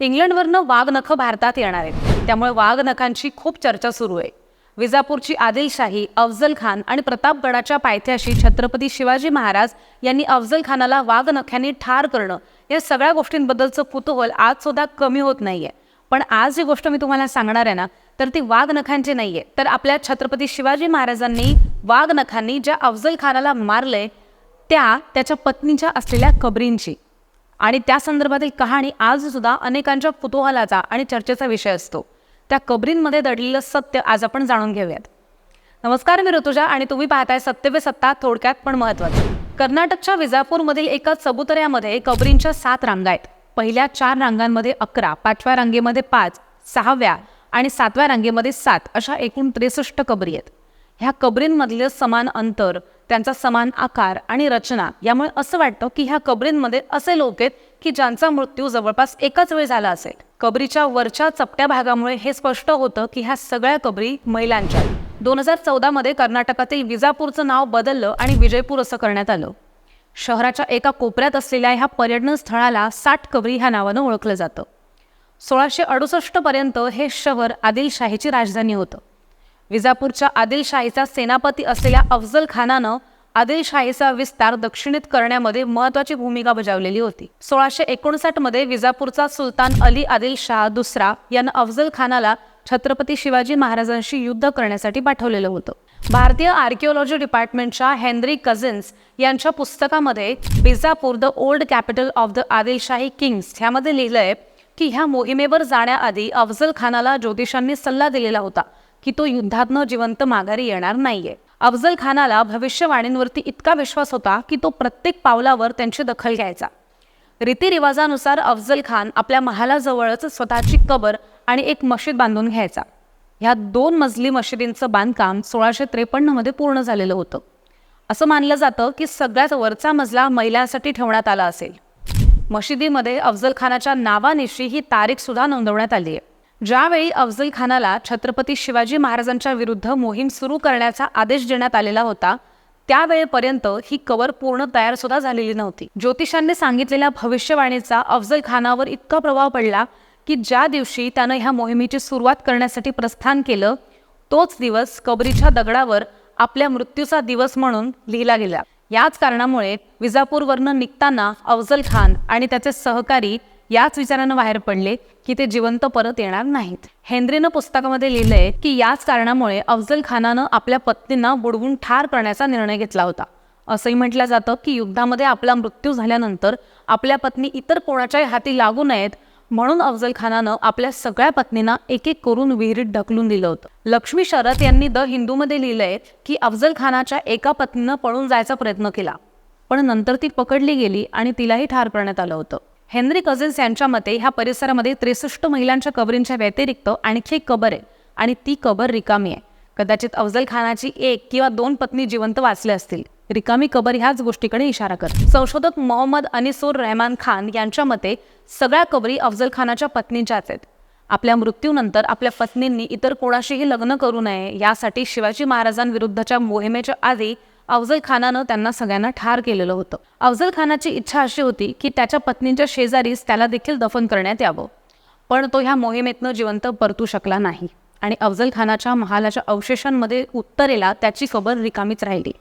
इंग्लंडवरनं वाघनखं भारतात येणार आहेत. त्यामुळे वाघनखांची खूप चर्चा सुरू आहे. विजापूरची आदिलशाही अफजल खान आणि प्रतापगडाच्या पायथ्याशी छत्रपती शिवाजी महाराज यांनी अफजल खानाला वाघनख्यांनी ठार करणं या सगळ्या गोष्टींबद्दलचं कुतूहल आज सुद्धा कमी होत नाहीये. पण आज जी गोष्ट मी तुम्हाला सांगणार आहे ना तर ती वाघ नखांची नाहीये. तर आपल्या छत्रपती शिवाजी महाराजांनी वाघनखांनी ज्या अफजल खानाला मारलंय त्या त्याच्या पत्नीच्या असलेल्या कबरींची. आणि त्या संदर्भातील कहाणी आज सुद्धा अनेकांच्या कुतूहलाचा आणि चर्चेचा विषय असतो. त्या कबरींमध्ये दडलेलं सत्य आज आपण जाणून घेऊयात. नमस्कार मी ऋतुजा आणि तुम्ही पाहताय सत्य वे सत्ता थोडक्यात पण महत्वाचं कर्नाटकच्या विजापूरमधील एका चबुतऱ्यामध्ये कबरींच्या सात रांगा आहेत. पहिल्या चार रांगांमध्ये अकरा पाचव्या रांगेमध्ये पाच सहाव्या आणि सातव्या रांगेमध्ये सात अशा एकूण त्रेसष्ट कबरी आहेत. ह्या कबरींमधलं समान अंतर त्यांचा समान आकार आणि रचना. यामुळे असं वाटतं की ह्या कबरींमध्ये असे लोक आहेत की ज्यांचा मृत्यू जवळपास एकाच वेळ झाला असेल. कबरीच्या वरच्या चपट्या भागामुळे हे स्पष्ट होतं की ह्या सगळ्या कबरी महिलांच्या दोन हजार चौदामध्ये कर्नाटकातील विजापूरचं नाव बदललं आणि विजयपूर असं करण्यात आलं. शहराच्या एका कोपऱ्यात असलेल्या ह्या पर्यटन स्थळाला साठ कबरी ह्या नावानं ओळखलं जातं. सोळाशे अडुसष्ट पर्यंत हे शहर आदिलशाहीची राजधानी होतं. विजापूरच्या आदिलशाहीचा सेनापती असलेल्या अफजल खानानं आदिलशाहीचा विस्तार दक्षिणेत करण्यामध्ये महत्वाची भूमिका बजावलेली होती. सोळाशे एकोणसाठमध्ये विजापूरचा सुलतान अली आदिल शाह दुसरा यानं अफजल खानाला छत्रपती शिवाजी महाराजांशी युद्ध करण्यासाठी पाठवलेलं होतं. भारतीय आर्किओलॉजी डिपार्टमेंटच्या हेनरी कझिन्स यांच्या पुस्तकामध्ये Vijapur the old capital of the Adilshahi kings ह्यामध्ये लिहिलंय की ह्या मोहिमेवर जाण्याआधी अफजल खानाला ज्योतिषांनी सल्ला दिलेला होता. की तो युद्धातनं जिवंत माघारी येणार नाहीये. अफजल खानाला भविष्यवाणींवरती इतका विश्वास होता की तो प्रत्येक पावलावर त्यांची दखल घ्यायचा. रीतिरिवाजानुसार अफजल खान आपल्या महालाजवळच स्वतःची कबर आणि एक मशीद बांधून घ्यायचा. ह्या दोन मजली मशिदींचं बांधकाम सोळाशे त्रेपन्नमध्ये पूर्ण झालेलं होतं. असं मानलं जातं की सगळ्यात वरचा मजला महिलांसाठी ठेवण्यात आला असेल. मशिदीमध्ये अफजल खानाच्या नावानिशी ही तारीख सुद्धा नोंदवण्यात आली आहे ज्यावेळी अफजल खानाला छत्रपती शिवाजी महाराजांच्या विरुद्ध मोहीम सुरू करण्याचा आदेश देण्यात आलेला होता त्यावेळेपर्यंत ही कवर पूर्ण तयार सुद्धा झालेली नव्हती. ज्योतिषांनी सांगितलेल्या भविष्यवाणीचा अफजल खानावर इतका प्रभाव पडला की ज्या दिवशी त्यानं ह्या मोहिमेची सुरुवात करण्यासाठी प्रस्थान केलं तोच दिवस कबरीच्या दगडावर आपल्या मृत्यूचा दिवस म्हणून लिहिला गेला. याच कारणामुळे विजापूरवरनं निघताना अफजल खान आणि त्याचे सहकारी याच विचारानं बाहेर पडले की ते जिवंत परत येणार नाहीत. हेनरीनं पुस्तकामध्ये लिहिलंय की याच कारणामुळे अफजल खानानं आपल्या पत्नींना बुडवून ठार करण्याचा निर्णय घेतला होता. असंही म्हटलं जातं की युद्धामध्ये आपला मृत्यू झाल्यानंतर आपल्या पत्नी इतर कोणाच्याही हाती लागू नयेत म्हणून अफजल खानानं आपल्या सगळ्या पत्नींना एक एक करून विहिरीत ढकलून दिलं होतं. लक्ष्मी शरद यांनी द हिंदूमध्ये लिहिलंय की अफजल खानाच्या एका पत्नीनं पळून जायचा प्रयत्न केला. पण नंतर ती पकडली गेली आणि तिलाही ठार करण्यात आलं होतं. हेनरी कझिन्स यांच्या मते ह्या परिसरामध्ये त्रेसष्ट महिलांच्या कबरींच्या व्यतिरिक्त आणखी एक कबर आहे आणि ती कबर रिकामी आहे. कदाचित अफजल खानाची एक किंवा दोन पत्नी जिवंत वाचल्या असतील. रिकामी कबर ह्याच गोष्टीकडे इशारा करते. संशोधक मोहम्मद अनिसूर रहमान खान यांच्या मते सगळ्या कबरी अफजल खानाच्या पत्नीच्याच आहेत. आपल्या मृत्यूनंतर आपल्या पत्नींनी इतर कोणाशीही लग्न करू नये यासाठी शिवाजी महाराजांविरुद्धच्या मोहिमेच्या आधी अफजल खानानं त्यांना सगळ्यांना ठार केलेलं होतं. अफजल खानाची इच्छा अशी होती की त्याच्या पत्नीच्या शेजारीच त्याला देखील दफन करण्यात यावं. पण तो ह्या मोहिमेतनं जिवंत परतू शकला नाही आणि अफजल खानाच्या महालाच्या अवशेषांमध्ये उत्तरेला त्याची खबर रिकामीच राहिली.